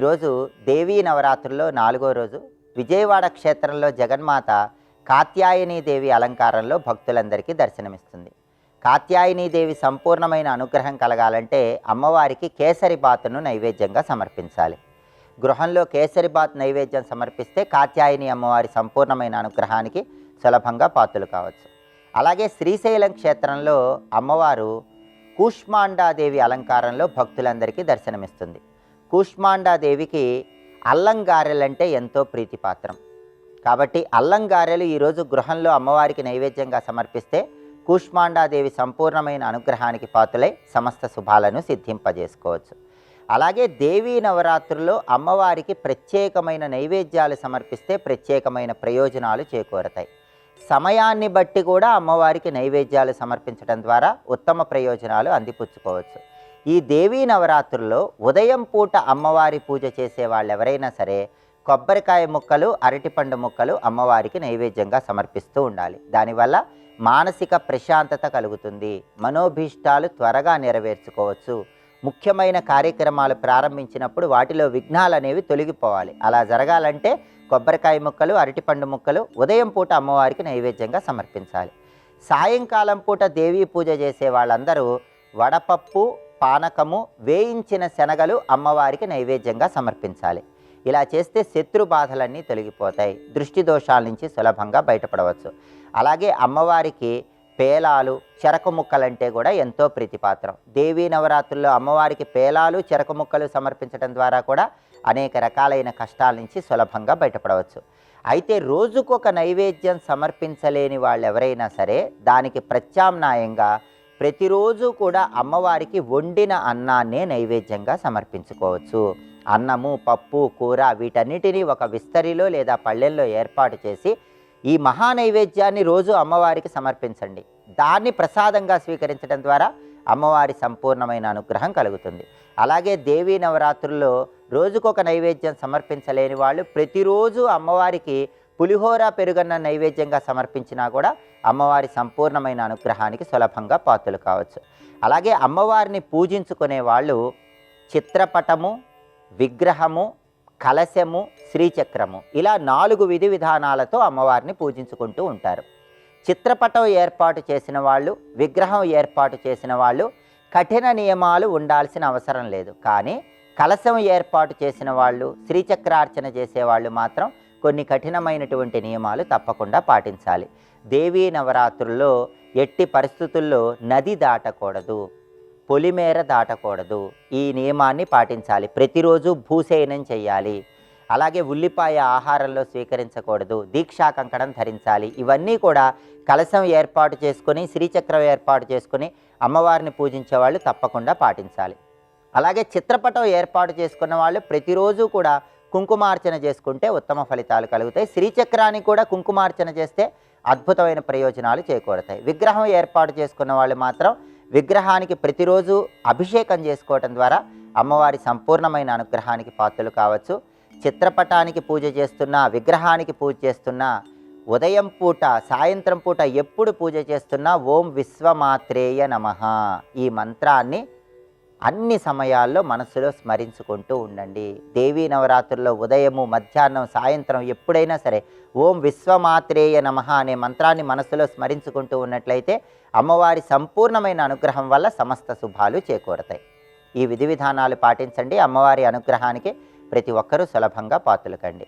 ఈరోజు దేవీ నవరాత్రుల్లో నాలుగో రోజు విజయవాడ క్షేత్రంలో జగన్మాత కాత్యాయనీదేవి అలంకారంలో భక్తులందరికీ దర్శనమిస్తుంది. కాత్యాయనీదేవి సంపూర్ణమైన అనుగ్రహం కలగాలంటే అమ్మవారికి కేసరి బాతును నైవేద్యంగా సమర్పించాలి. గృహంలో కేసరి బాత్ నైవేద్యం సమర్పిస్తే కాత్యాయని అమ్మవారి సంపూర్ణమైన అనుగ్రహానికి సులభంగా పాత్రలు కావచ్చు. అలాగే శ్రీశైలం క్షేత్రంలో అమ్మవారు కూష్మాండాదేవి అలంకారంలో భక్తులందరికీ దర్శనమిస్తుంది. కూష్మాండాదేవికి అల్లంగారెలంటే ఎంతో ప్రీతిపాత్రం. కాబట్టి అల్లంగారెలు ఈరోజు గృహంలో అమ్మవారికి నైవేద్యంగా సమర్పిస్తే కూష్మాండాదేవి సంపూర్ణమైన అనుగ్రహానికి పాతులై సమస్త శుభాలను సిద్ధింపజేసుకోవచ్చు. అలాగే దేవీ నవరాత్రుల్లో అమ్మవారికి ప్రత్యేకమైన నైవేద్యాలు సమర్పిస్తే ప్రత్యేకమైన ప్రయోజనాలు చేకూరతాయి. సమయాన్ని బట్టి కూడా అమ్మవారికి నైవేద్యాలు సమర్పించడం ద్వారా ఉత్తమ ప్రయోజనాలు అందిపుచ్చుకోవచ్చు. ఈ దేవీ నవరాత్రుల్లో ఉదయం పూట అమ్మవారి పూజ చేసే వాళ్ళు ఎవరైనా సరే కొబ్బరికాయ ముక్కలు అరటిపండు ముక్కలు అమ్మవారికి నైవేద్యంగా సమర్పిస్తూ ఉండాలి. దానివల్ల మానసిక ప్రశాంతత కలుగుతుంది. మనోభీష్టాలు త్వరగా నెరవేర్చుకోవచ్చు. ముఖ్యమైన కార్యక్రమాలు ప్రారంభించినప్పుడు వాటిలో విఘ్నాలు అనేవి తొలగిపోవాలి. అలా జరగాలంటే కొబ్బరికాయ ముక్కలు అరటిపండు ముక్కలు ఉదయం పూట అమ్మవారికి నైవేద్యంగా సమర్పించాలి. సాయంకాలం పూట దేవీ పూజ చేసే వాళ్ళందరూ వడపప్పు పానకము వేయించిన శనగలు అమ్మవారికి నైవేద్యంగా సమర్పించాలి. ఇలా చేస్తే శత్రు బాధలన్నీ తొలగిపోతాయి. దృష్టి దోషాల నుంచి సులభంగా బయటపడవచ్చు. అలాగే అమ్మవారికి పేలాలు చెరకు ముక్కలంటే కూడా ఎంతో ప్రీతిపాత్రం. దేవీ నవరాత్రుల్లో అమ్మవారికి పేలాలు చెరకు ముక్కలు సమర్పించడం ద్వారా కూడా అనేక రకాలైన కష్టాల నుంచి సులభంగా బయటపడవచ్చు. అయితే రోజుకొక నైవేద్యం సమర్పించలేని వాళ్ళు ఎవరైనా సరే దానికి ప్రత్యామ్నాయంగా ప్రతిరోజు కూడా అమ్మవారికి వండిన అన్నాన్నే నైవేద్యంగా సమర్పించుకోవచ్చు. అన్నము పప్పు కూర వీటన్నిటినీ ఒక విస్తరిలో లేదా పళ్ళెల్లో ఏర్పాటు చేసి ఈ మహా నైవేద్యాన్ని రోజు అమ్మవారికి సమర్పించండి. దాన్ని ప్రసాదంగా స్వీకరించడం ద్వారా అమ్మవారి సంపూర్ణమైన అనుగ్రహం కలుగుతుంది. అలాగే దేవీ నవరాత్రుల్లో రోజుకొక నైవేద్యం సమర్పించలేని వాళ్ళు ప్రతిరోజు అమ్మవారికి పులిహోర పెరుగన్న నైవేద్యంగా సమర్పించినా కూడా అమ్మవారి సంపూర్ణమైన అనుగ్రహానికి సులభంగా పాత్రలు కావచ్చు. అలాగే అమ్మవారిని పూజించుకునే వాళ్ళు చిత్రపటము విగ్రహము కలశము శ్రీచక్రము ఇలా నాలుగు విధి విధానాలతో అమ్మవారిని పూజించుకుంటూ ఉంటారు. చిత్రపటం ఏర్పాటు చేసిన వాళ్ళు విగ్రహం ఏర్పాటు చేసిన వాళ్ళు కఠిన నియమాలు ఉండాల్సిన అవసరం లేదు. కానీ కలశం ఏర్పాటు చేసిన వాళ్ళు శ్రీచక్రార్చన చేసేవాళ్ళు మాత్రం కొన్ని కఠినమైనటువంటి నియమాలు తప్పకుండా పాటించాలి. దేవీ నవరాత్రుల్లో ఎట్టి పరిస్థితుల్లో నది దాటకూడదు పొలిమేర దాటకూడదు. ఈ నియమాన్ని పాటించాలి. ప్రతిరోజు భూసేనం చేయాలి. అలాగే ఉల్లిపాయ ఆహారంలో స్వీకరించకూడదు. దీక్షా కంకణం ధరించాలి. ఇవన్నీ కూడా కలశం ఏర్పాటు చేసుకుని శ్రీచక్రం ఏర్పాటు చేసుకొని అమ్మవారిని పూజించే వాళ్ళు తప్పకుండా పాటించాలి. అలాగే చిత్రపటం ఏర్పాటు చేసుకున్న వాళ్ళు ప్రతిరోజు కూడా కుంకుమార్చన చేసుకుంటే ఉత్తమ ఫలితాలు కలుగుతాయి. శ్రీచక్రానికి కూడా కుంకుమార్చన చేస్తే అద్భుతమైన ప్రయోజనాలు చేకూరతాయి. విగ్రహం ఏర్పాటు చేసుకున్న వాళ్ళు మాత్రం విగ్రహానికి ప్రతిరోజు అభిషేకం చేసుకోవటం ద్వారా అమ్మవారి సంపూర్ణమైన అనుగ్రహానికి పాత్రలు కావచ్చు. చిత్రపటానికి పూజ చేస్తున్నా విగ్రహానికి పూజ చేస్తున్నా ఉదయం పూట సాయంత్రం పూట ఎప్పుడు పూజ చేస్తున్నా ఓం విశ్వమాత్రేయ నమః ఈ మంత్రాన్ని అన్ని సమయాల్లో మనసులో స్మరించుకుంటూ ఉండండి. దేవీ నవరాత్రుల్లో ఉదయము మధ్యాహ్నం సాయంత్రం ఎప్పుడైనా సరే ఓం విశ్వమాత్రేయ నమః అనే మంత్రాన్ని మనసులో స్మరించుకుంటూ ఉన్నట్లయితే అమ్మవారి సంపూర్ణమైన అనుగ్రహం వల్ల సమస్త శుభాలు చేకూరతాయి. ఈ విధి విధానాలు పాటించండి. అమ్మవారి అనుగ్రహానికి ప్రతి ఒక్కరూ సులభంగా పాతులకండి.